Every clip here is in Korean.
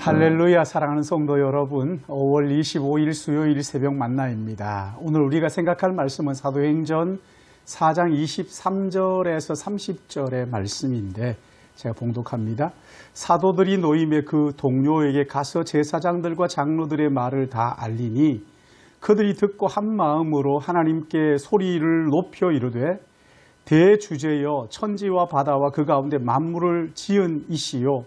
할렐루야 사랑하는 성도 여러분 5월 25일 수요일 새벽 만나입니다. 오늘 우리가 생각할 말씀은 사도행전 4장 23절에서 30절의 말씀인데 제가 봉독합니다. 사도들이 노임의 그 동료에게 가서 제사장들과 장로들의 말을 다 알리니 그들이 듣고 한 마음으로 하나님께 소리를 높여 이르되 대주제여 천지와 바다와 그 가운데 만물을 지은 이시요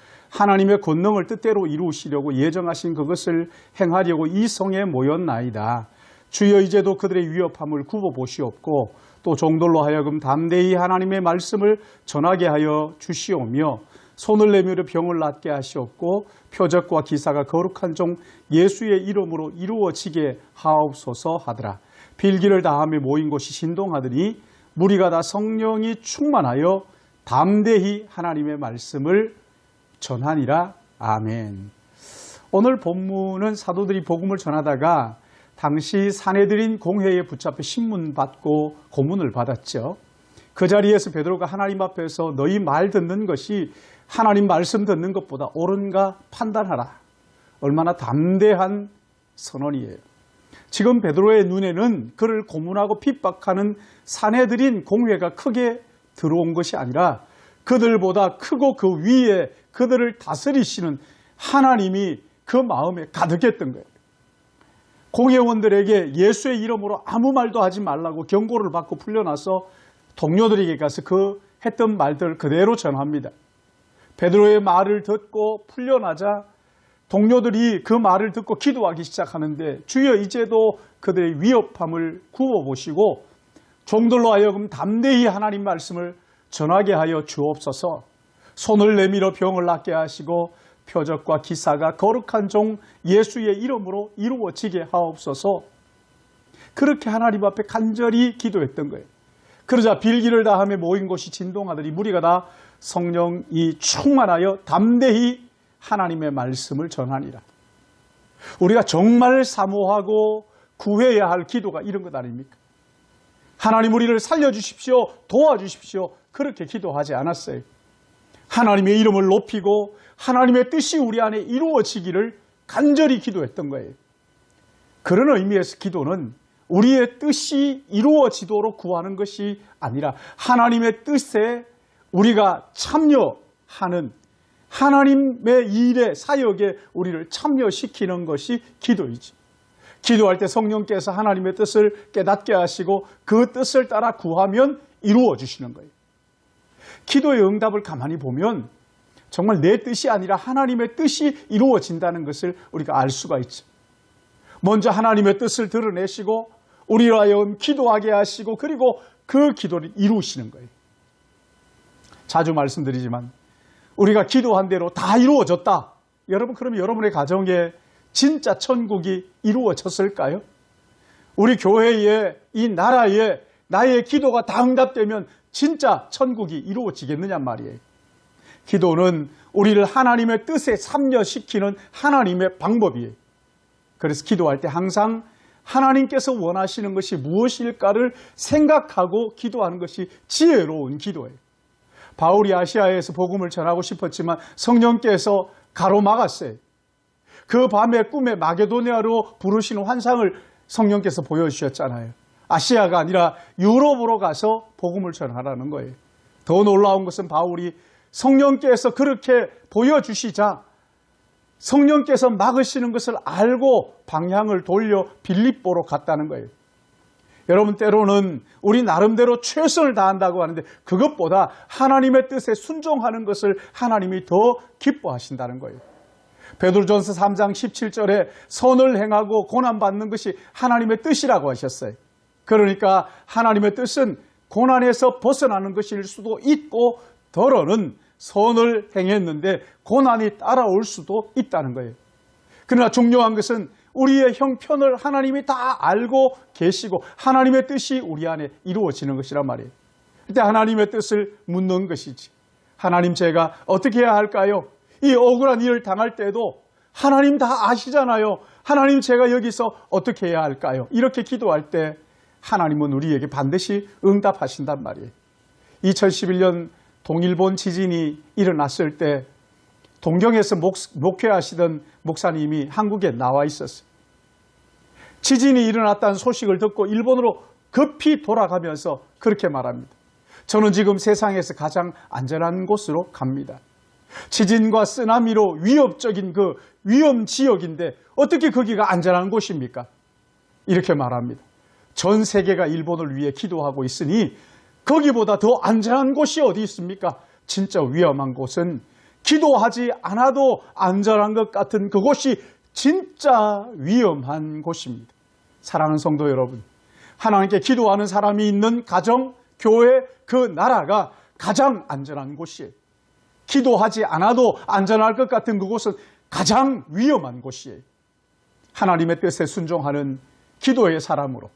하나님의 권능을 뜻대로 이루시려고 예정하신 그것을 행하려고 이 성에 모였나이다. 주여 이제도 그들의 위협함을 굽어 보시옵고 또 종들로 하여금 담대히 하나님의 말씀을 전하게 하여 주시오며 손을 내밀어 병을 낫게 하시옵고 표적과 기사가 거룩한 종 예수의 이름으로 이루어지게 하옵소서 하더라. 빌기를 다함에 모인 곳이 신동하더니 무리가 다 성령이 충만하여 담대히 하나님의 말씀을 전하니라. 아멘. 오늘 본문은 사도들이 복음을 전하다가 당시 사내들인 공회에 붙잡혀 신문 받고 고문을 받았죠. 그 자리에서 베드로가 하나님 앞에서 너희 말 듣는 것이 하나님 말씀 듣는 것보다 옳은가 판단하라. 얼마나 담대한 선언이에요. 지금 베드로의 눈에는 그를 고문하고 핍박하는 사내들인 공회가 크게 들어온 것이 아니라 그들보다 크고 그 위에 그들을 다스리시는 하나님이 그 마음에 가득했던 거예요. 공회원들에게 예수의 이름으로 아무 말도 하지 말라고 경고를 받고 풀려나서 동료들에게 가서 그 했던 말들 그대로 전합니다. 베드로의 말을 듣고 풀려나자 동료들이 그 말을 듣고 기도하기 시작하는데 주여 이제도 그들의 위협함을 구워보시고 종들로 하여금 담대히 하나님 말씀을 전하게 하여 주옵소서 손을 내밀어 병을 낫게 하시고 표적과 기사가 거룩한 종 예수의 이름으로 이루어지게 하옵소서 그렇게 하나님 앞에 간절히 기도했던 거예요. 그러자 빌기를 다함에 모인 곳이 진동하더니 무리가 다 성령이 충만하여 담대히 하나님의 말씀을 전하니라. 우리가 정말 사모하고 구해야 할 기도가 이런 것 아닙니까? 하나님 우리를 살려주십시오. 도와주십시오. 그렇게 기도하지 않았어요. 하나님의 이름을 높이고 하나님의 뜻이 우리 안에 이루어지기를 간절히 기도했던 거예요. 그런 의미에서 기도는 우리의 뜻이 이루어지도록 구하는 것이 아니라 하나님의 뜻에 우리가 참여하는 하나님의 일에 사역에 우리를 참여시키는 것이 기도이지. 기도할 때 성령께서 하나님의 뜻을 깨닫게 하시고 그 뜻을 따라 구하면 이루어 주시는 거예요. 기도의 응답을 가만히 보면 정말 내 뜻이 아니라 하나님의 뜻이 이루어진다는 것을 우리가 알 수가 있죠. 먼저 하나님의 뜻을 드러내시고 우리로 하여금 기도하게 하시고 그리고 그 기도를 이루시는 거예요. 자주 말씀드리지만 우리가 기도한 대로 다 이루어졌다. 여러분 그러면 여러분의 가정에 진짜 천국이 이루어졌을까요? 우리 교회에 이 나라에 나의 기도가 다 응답되면 진짜 천국이 이루어지겠느냐 말이에요. 기도는 우리를 하나님의 뜻에 참여시키는 하나님의 방법이에요. 그래서 기도할 때 항상 하나님께서 원하시는 것이 무엇일까를 생각하고 기도하는 것이 지혜로운 기도예요. 바울이 아시아에서 복음을 전하고 싶었지만 성령께서 가로막았어요. 그 밤에 꿈에 마게도니아로 부르시는 환상을 성령께서 보여주셨잖아요. 아시아가 아니라 유럽으로 가서 복음을 전하라는 거예요. 더 놀라운 것은 바울이 성령께서 그렇게 보여주시자 성령께서 막으시는 것을 알고 방향을 돌려 빌립보로 갔다는 거예요. 여러분 때로는 우리 나름대로 최선을 다한다고 하는데 그것보다 하나님의 뜻에 순종하는 것을 하나님이 더 기뻐하신다는 거예요. 베드로전서 3장 17절에 선을 행하고 고난 받는 것이 하나님의 뜻이라고 하셨어요. 그러니까 하나님의 뜻은 고난에서 벗어나는 것일 수도 있고 더러는 선을 행했는데 고난이 따라올 수도 있다는 거예요. 그러나 중요한 것은 우리의 형편을 하나님이 다 알고 계시고 하나님의 뜻이 우리 안에 이루어지는 것이란 말이에요. 그때 하나님의 뜻을 묻는 것이지. 하나님 제가 어떻게 해야 할까요? 이 억울한 일을 당할 때도 하나님 다 아시잖아요. 하나님 제가 여기서 어떻게 해야 할까요? 이렇게 기도할 때 하나님은 우리에게 반드시 응답하신단 말이에요. 2011년 동일본 지진이 일어났을 때 동경에서 목, 목회하시던 목사님이 한국에 나와 있었어요. 지진이 일어났다는 소식을 듣고 일본으로 급히 돌아가면서 그렇게 말합니다. 저는 지금 세상에서 가장 안전한 곳으로 갑니다. 지진과 쓰나미로 위협적인 그 위험 지역인데 어떻게 거기가 안전한 곳입니까? 이렇게 말합니다. 전 세계가 일본을 위해 기도하고 있으니 거기보다 더 안전한 곳이 어디 있습니까? 진짜 위험한 곳은 기도하지 않아도 안전한 것 같은 그곳이 진짜 위험한 곳입니다. 사랑하는 성도 여러분, 하나님께 기도하는 사람이 있는 가정, 교회, 그 나라가 가장 안전한 곳이에요. 기도하지 않아도 안전할 것 같은 그곳은 가장 위험한 곳이에요. 하나님의 뜻에 순종하는 기도의 사람으로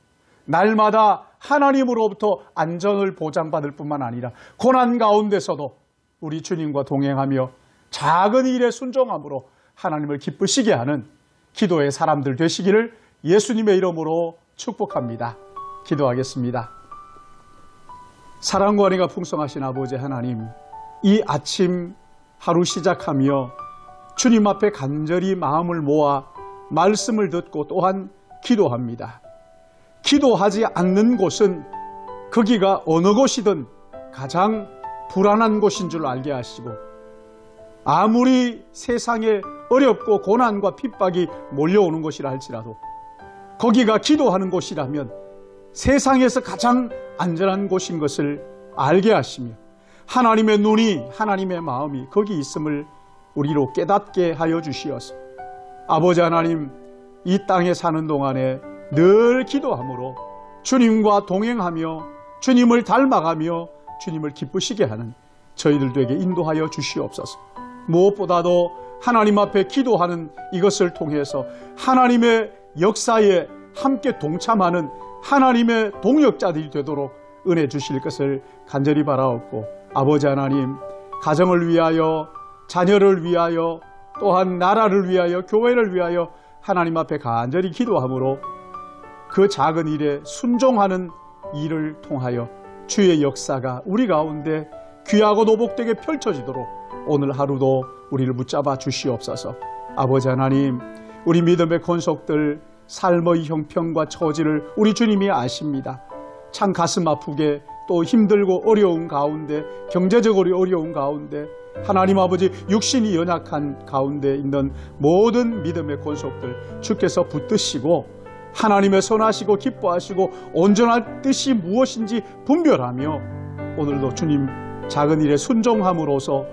날마다 하나님으로부터 안전을 보장받을 뿐만 아니라 고난 가운데서도 우리 주님과 동행하며 작은 일에 순종함으로 하나님을 기쁘시게 하는 기도의 사람들 되시기를 예수님의 이름으로 축복합니다. 기도하겠습니다. 사랑과 은혜가 풍성하신 아버지 하나님, 이 아침 하루 시작하며 주님 앞에 간절히 마음을 모아 말씀을 듣고 또한 기도합니다. 기도하지 않는 곳은 거기가 어느 곳이든 가장 불안한 곳인 줄 알게 하시고 아무리 세상에 어렵고 고난과 핍박이 몰려오는 곳이라 할지라도 거기가 기도하는 곳이라면 세상에서 가장 안전한 곳인 것을 알게 하시며 하나님의 눈이 하나님의 마음이 거기 있음을 우리로 깨닫게 하여 주시어서 아버지 하나님 이 땅에 사는 동안에 늘 기도함으로 주님과 동행하며 주님을 닮아가며 주님을 기쁘시게 하는 저희들 되게 인도하여 주시옵소서. 무엇보다도 하나님 앞에 기도하는 이것을 통해서 하나님의 역사에 함께 동참하는 하나님의 동역자들이 되도록 은혜 주실 것을 간절히 바라옵고 아버지 하나님 가정을 위하여 자녀를 위하여 또한 나라를 위하여 교회를 위하여 하나님 앞에 간절히 기도함으로 그 작은 일에 순종하는 일을 통하여 주의 역사가 우리 가운데 귀하고 노복되게 펼쳐지도록 오늘 하루도 우리를 붙잡아 주시옵소서. 아버지 하나님, 우리 믿음의 권속들 삶의 형편과 처지를 우리 주님이 아십니다. 참 가슴 아프게 또 힘들고 어려운 가운데 경제적으로 어려운 가운데 하나님 아버지 육신이 연약한 가운데 있는 모든 믿음의 권속들 주께서 붙드시고 하나님의 선하시고 기뻐하시고 온전할 뜻이 무엇인지 분별하며 오늘도 주님 작은 일에 순종함으로써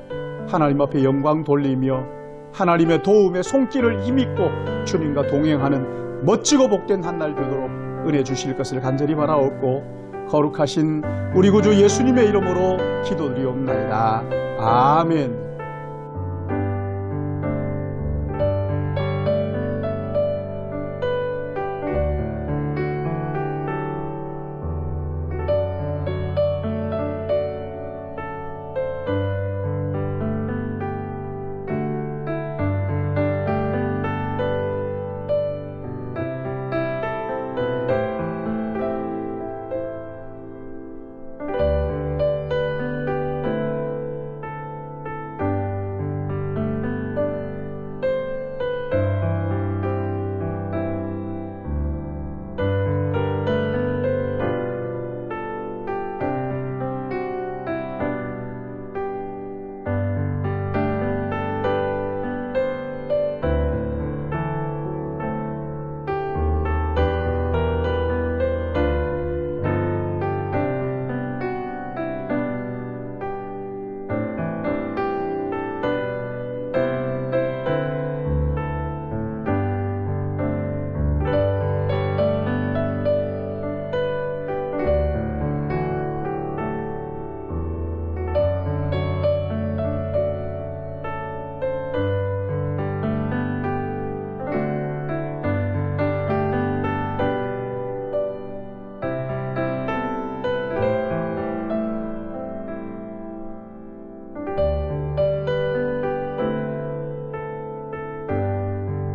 하나님 앞에 영광 돌리며 하나님의 도움의 손길을 힘입고 주님과 동행하는 멋지고 복된 한 날 되도록 은혜 주실 것을 간절히 바라옵고 거룩하신 우리 구주 예수님의 이름으로 기도드리옵나이다. 아멘.